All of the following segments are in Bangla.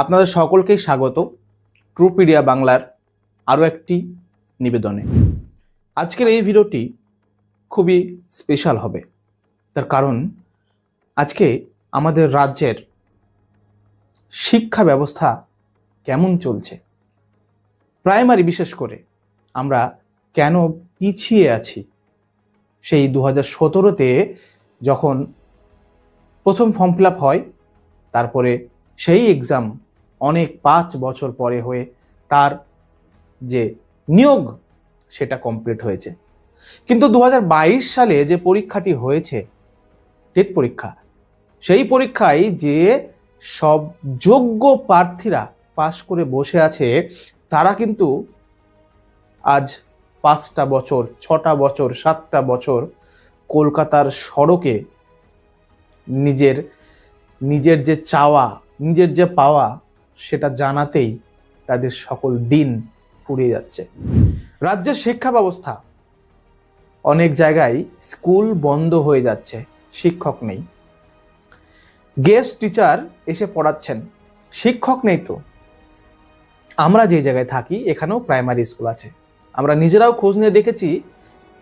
আপনাদের সকলকেই স্বাগত ট্রুপিডিয়া বাংলার আরও একটি নিবেদনে। আজকের এই ভিডিওটি খুবই স্পেশাল হবে। তার কারণ, আজকে আমাদের রাজ্যের শিক্ষা ব্যবস্থা কেমন চলছে? প্রাইমারি বিশেষ করে আমরা কেন পিছিয়ে আছি? সেই দু হাজার সতেরোতে যখন প্রথম ফর্ম ফিল হয়, তারপরে সেই এক্সাম অনেক পাঁচ বছর পরে হয়ে তার যে নিয়োগ, সেটা কমপ্লিট হয়েছে। কিন্তু দু হাজার বাইশ সালে যে পরীক্ষাটি হয়েছে, টেট পরীক্ষা, সেই পরীক্ষায় যে সব যোগ্য প্রার্থীরা পাশ করে বসে আছে, তারা কিন্তু আজ পাঁচটা বছর, ছটা বছর, সাতটা বছর কলকাতার সড়কে নিজের নিজের যে চাওয়া, নিজের যে পাওয়া সেটা জানাতেই তাদের সকল দিন ফুরিয়ে যাচ্ছে। রাজ্যের শিক্ষা ব্যবস্থা অনেক জায়গায় স্কুল বন্ধ হয়ে যাচ্ছে, শিক্ষক নেই। গেস্ট টিচার এসে পড়াচ্ছেন, শিক্ষক নেই তো। আমরা যে জায়গায় থাকি, এখানেও প্রাইমারি স্কুল আছে। আমরা নিজেরাও খোঁজ নিয়ে দেখেছি,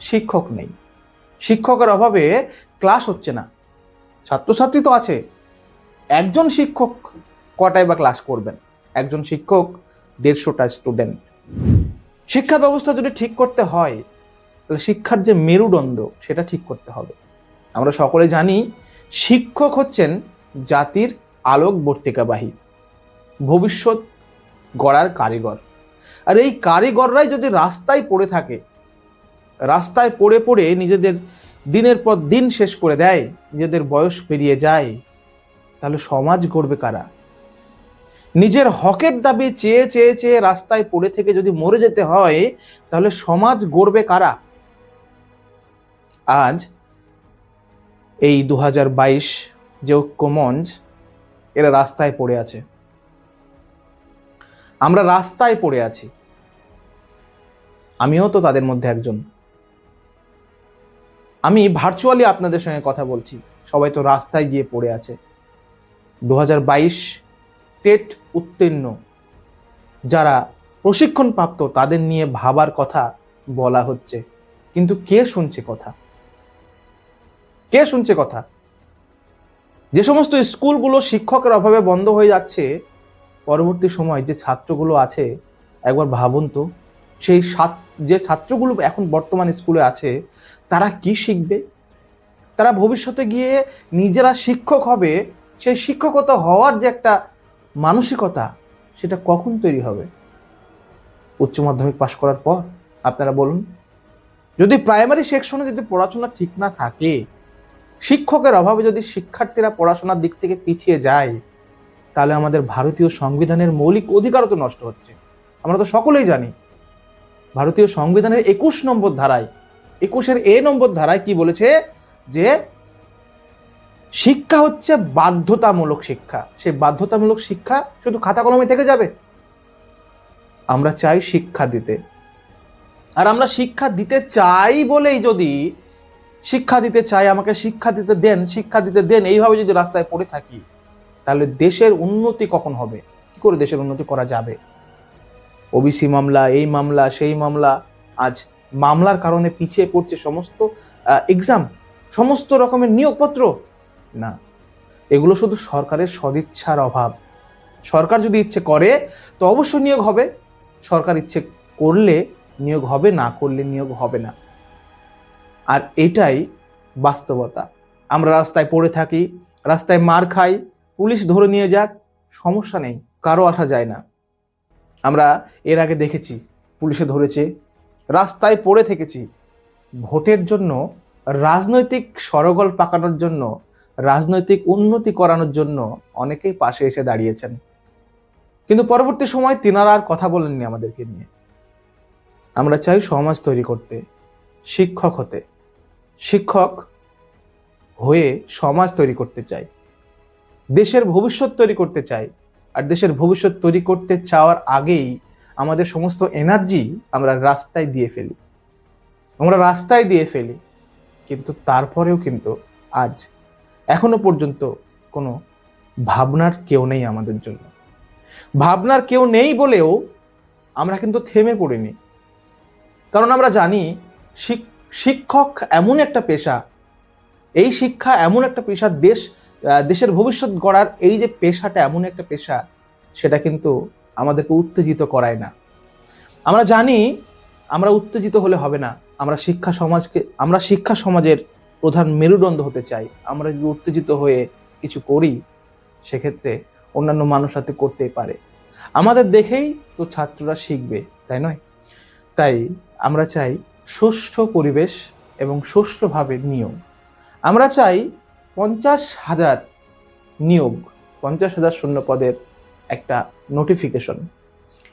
শিক্ষক নেই। শিক্ষকের অভাবে ক্লাস হচ্ছে না। ছাত্রছাত্রী তো আছে। একজন শিক্ষক কটায় বা ক্লাস করবেন? একজন শিক্ষক, দেড়শোটা স্টুডেন্ট শিক্ষা ব্যবস্থা যদি ঠিক করতে হয়, তাহলে শিক্ষার যে মেরুদণ্ড, সেটা ঠিক করতে হবে। আমরা সকলে জানি, শিক্ষক হচ্ছেন জাতির আলোক বর্তিকাবাহী। ভবিষ্যৎ গড়ার কারিগর। আর এই কারিগররাই যদি রাস্তায় পড়ে থাকে, রাস্তায় পড়ে পড়ে নিজেদের দিনের পর দিন শেষ করে দেয়, নিজেদের বয়স পেরিয়ে যায়, তাহলে সমাজ গড়বে কারা? নিজের হকের দাবি চেয়ে চেয়ে চেয়ে রাস্তায় পড়ে থেকে যদি মরে যেতে হয়, তাহলে সমাজ গড়বে কারা? আজ এই দু বাইশ যে ঐক্যমঞ্চ, এরা রাস্তায় পড়ে আছে। আমরা রাস্তায় পড়ে আছি। আমিও তো তাদের মধ্যে একজন। আমি ভার্চুয়ালি আপনাদের সঙ্গে কথা বলছি। সবাই তো রাস্তায় গিয়ে পড়ে আছে। দু হাজার বাইশ টেট উত্তীর্ণ। যারা প্রশিক্ষণ প্রাপ্ত তাদের নিয়ে ভাবার কথা বলা হচ্ছে। কিন্তু কে শুনছে কথা? কে শুনছে কথা? যে সমস্ত স্কুলগুলো শিক্ষকের অভাবে বন্ধ হয়ে যাচ্ছে, পরবর্তী সময় যে ছাত্রগুলো আছে, একবার ভাবুন তো, সেই যে ছাত্রগুলো এখন বর্তমান স্কুলে আছে, তারা কি শিখবে? তারা ভবিষ্যতে গিয়ে নিজেরা শিক্ষক হবে, সেই শিক্ষকতা হওয়ার যে একটা মানসিকতা সেটা কখন তৈরি হবে? উচ্চ মাধ্যমিক পাশ করার পর, আপনারা বলুন। যদি প্রাইমারি সেকশনে যদি পড়াশোনা ঠিক না থাকে, শিক্ষকের অভাবে যদি শিক্ষার্থীরা পড়াশোনার দিক থেকে পিছিয়ে যায়, তাহলে আমাদের ভারতীয় সংবিধানের মৌলিক অধিকারও তো নষ্ট হচ্ছে। আমরা তো সকলেই জানি, ভারতীয় সংবিধানের একুশ নম্বর ধারায়, একুশের এ নম্বর ধারায় কি বলেছে? যে শিক্ষা হচ্ছে বাধ্যতামূলক শিক্ষা। সেই বাধ্যতামূলক শিক্ষা শুধু খাতা কলমে থেকে যাবে। আমরা চাই শিক্ষা দিতে। আর আমরা শিক্ষা দিতে চাই বলেই যদি শিক্ষা দিতে চাই, আমাকে শিক্ষা দিতে দেন, শিক্ষা দিতে দেন, এইভাবে যদি রাস্তায় পড়ে থাকি, তাহলে দেশের উন্নতি কখন হবে? কি করে দেশের উন্নতি করা যাবে? ওবিসি মামলা, এই মামলা, সেই মামলা, আজ মামলার কারণে পিছিয়ে পড়ছে সমস্ত এক্সাম সমস্ত রকমের নিয়োগপত্র। না। এগুলো শুধু সরকারের সদিচ্ছার অভাব। সরকার যদি ইচ্ছে করে, তো অবশ্যই নিয়োগ হবে। সরকার ইচ্ছে করলে নিয়োগ হবে, না করলে নিয়োগ হবে না। আর এটাই বাস্তবতা। আমরা রাস্তায় পড়ে থাকি, রাস্তায় মার খাই, পুলিশ ধরে নিয়ে যাক, সমস্যা নেই, কারও আসা যায় না। আমরা এর আগে দেখেছি, পুলিশে ধরেছে, রাস্তায় পড়ে থেকেছি। ভোটের জন্য, রাজনৈতিক সরগল পাকানোর জন্য রাজনৈতিক উন্নতি করানোর জন্য অনেকেই পাশে এসে দাঁড়িয়েছেন। কিন্তু পরবর্তী সময় তিনারা আর কথা বলেননি আমাদেরকে নিয়ে। আমরা চাই সমাজ তৈরি করতে, শিক্ষক হতে, শিক্ষক হয়ে সমাজ তৈরি করতে চাই, দেশের ভবিষ্যৎ তৈরি করতে চাই, আর দেশের ভবিষ্যৎ তৈরি করতে চাওয়ার আগেই আমাদের সমস্ত এনার্জি আমরা রাস্তায় দিয়ে ফেলি। আমরা রাস্তায় দিয়ে ফেলি, কিন্তু তারপরেও কিন্তু আজ এখনও পর্যন্ত কোনো ভাবনার কেউ নেই আমাদের জন্য। ভাবনার কেউ নেই বলেও আমরা কিন্তু থেমে পড়িনি। কারণ আমরা জানি শিক- শিক্ষক এমন একটা পেশা, এই শিক্ষা এমন একটা পেশা দেশ দেশের ভবিষ্যৎ গড়ার এই যে পেশাটা এমন একটা পেশা, সেটা কিন্তু আমাদেরকে উত্তেজিত করায় না। আমরা জানি আমরা উত্তেজিত হলে হবে না। আমরা শিক্ষা সমাজকে, আমরা শিক্ষা সমাজের প্রধান মেরুদণ্ড হতে চাই। আমরা যদি উত্তেজিত হয়ে কিছু করি, সেক্ষেত্রে অন্যান্য মানুষ হাতে করতেই পারে। আমাদের দেখেই তো ছাত্ররা শিখবে, তাই নয়? তাই আমরা চাই সুষ্ঠু পরিবেশ এবং সুষ্ঠুভাবে নিয়োগ। আমরা চাই পঞ্চাশ হাজার নিয়োগ, পঞ্চাশ হাজার শূন্য পদের একটা নোটিফিকেশন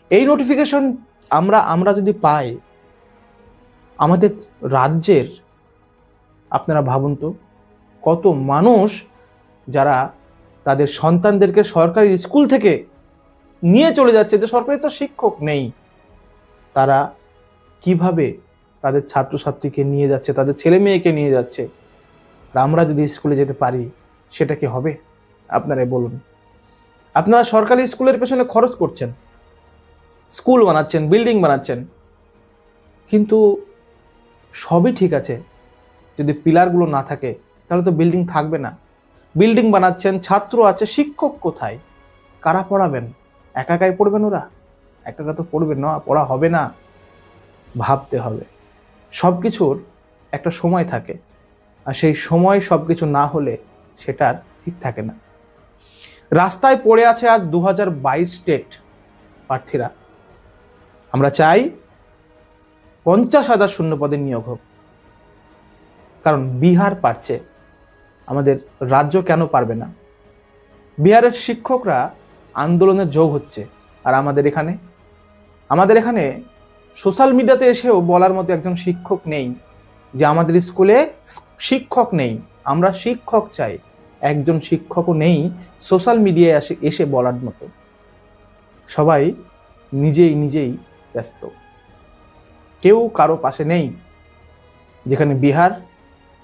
এই নোটিফিকেশন আমরা আমরা যদি পাই, আমাদের রাজ্যের আপনারা ভাবুন তো, কত মানুষ যারা তাদের সন্তানদেরকে সরকারি স্কুল থেকে নিয়ে চলে যাচ্ছে, যে সরকারি তো শিক্ষক নেই। তারা কীভাবে তাদের ছাত্রছাত্রীকে নিয়ে যাচ্ছে, তাদের ছেলে মেয়েকে নিয়ে যাচ্ছে? আর আমরা যদি স্কুলে যেতে পারি, সেটা কি হবে? আপনারাই বলুন। আপনারা সরকারি স্কুলের পেছনে খরচ করছেন। স্কুল বানাচ্ছেন, বিল্ডিং বানাচ্ছেন। কিন্তু সবই ঠিক আছে। যদি পিলারগুলো না থাকে, তাহলে তো বিল্ডিং থাকবে না। বিল্ডিং বানাচ্ছেন, ছাত্র আছে, শিক্ষক কোথায়? কারা পড়াবেন? একা একাই পড়বেন ওরা? একা একা তো পড়বে না, পড়া হবে না। ভাবতে হবে। সব কিছুর একটা সময় থাকে, আর সেই সময় সব কিছু না হলে সেটার ঠিক থাকে না। রাস্তায় পড়ে আছে আজ দু হাজার বাইশ স্টেট প্রার্থীরা। আমরা চাই পঞ্চাশ হাজার শূন্য পদে নিয়োগ হোক। কারণ বিহার পারছে, আমাদের রাজ্য কেন পারবে না? বিহারের শিক্ষকরা আন্দোলনের যোগ হচ্ছে, আর আমাদের এখানে আমাদের এখানে সোশ্যাল মিডিয়াতে এসেও বলার মতো একজন শিক্ষক নেই, যে আমাদের স্কুলে শিক্ষক নেই, আমরা শিক্ষক চাই, একজন শিক্ষকও নেই সোশ্যাল মিডিয়ায় এসে এসে বলার মতো। সবাই নিজেই নিজেই ব্যস্ত। কেউ কারও পাশে নেই, যেখানে বিহার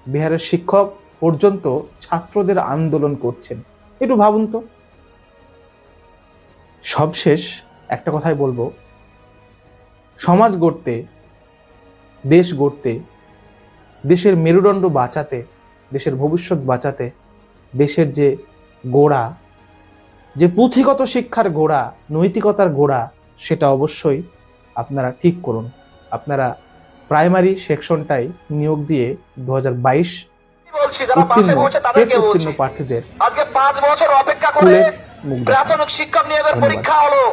বিহারের শিক্ষক পর্যন্ত ছাত্রদের আন্দোলন করছেন। একটু ভাবুন তো। সবশেষ একটা কথাই বলব। সমাজ গড়তে, দেশ গড়তে, দেশের মেরুদণ্ড বাঁচাতে, দেশের ভবিষ্যৎ বাঁচাতে, দেশের যে গোড়া, যে পুঁথিগত শিক্ষার গোড়া, নৈতিকতার গোড়া, সেটা অবশ্যই আপনারা ঠিক করুন। আপনারা প্রাইমারি সেকশনটাই নিয়োগ দিয়ে দু হাজার বাইশ উত্তীর্ণ প্রার্থীদের আজকে পাঁচ বছর অপেক্ষা করে প্রাথমিক শিক্ষক নিয়োগের। পরীক্ষা হলো।